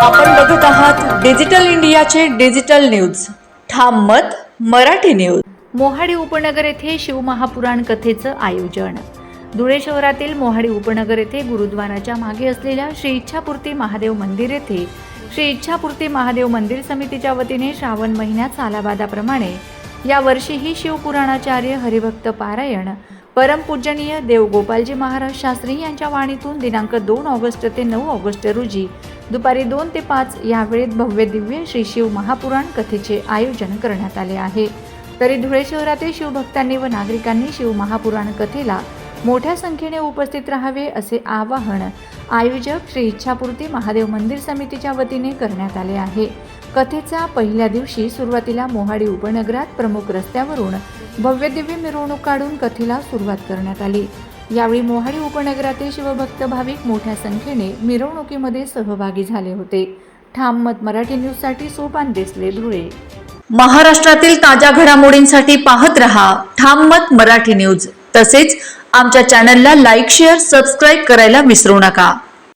आपण बघूत आहात डिजिटल इंडियाचे डिजिटल न्यूज. ठाम मत मराठी न्यूज. मोहाडी उपनगर येथे शिवमहापुराण कथेचं आयोजन. धुळे शहरातील मोहाडी उपनगर येथे गुरुद्वाराच्या मागे असलेल्या श्री इच्छापूर्ती महादेव मंदिर येथे श्री इच्छापूर्ती महादेव मंदिर समितीच्या वतीने श्रावण महिन्यात सालाबादाप्रमाणे यावर्षीही शिवपुराणाचार्य हरिभक्त पारायण परमपूजनीय देवगोपालजी महाराज शास्त्री यांच्या वाणीतून दिनांक दोन ऑगस्ट ते नऊ ऑगस्ट रोजी दुपारी दोन ते पाच या वेळेत भव्य दिव्य श्री शिव महापुराण कथेचे आयोजन करण्यात आले आहे. तरी धुळे शहरातील शिवभक्तांनी व नागरिकांनी शिव महापुराण कथेला मोठ्या संख्येने उपस्थित राहावे असे आवाहन आयोजक श्री इच्छापूर्ती महादेव मंदिर समितीच्या वतीने करण्यात आले आहे. कथेचा पहिल्या दिवशी सुरुवातीला मोहाडी उपनगरात प्रमुख रस्त्यावरून भव्यदिव्य मिरवणूक काढून कथेला सुरुवात करण्यात आली. यावेळी मोहाडी उपनगरातील शिवभक्त भाविक मोठ्या संख्येने मिरवणुकीमध्ये सहभागी झाले होते. ठाम मत मराठी न्यूजसाठी सोपान देसले धुळे. महाराष्ट्रातील ताज्या घडामोडींसाठी पाहत रहा ठाम मत मराठी न्यूज. तसेच आमच्या चॅनलला लाईक शेअर सबस्क्राईब करायला विसरू नका.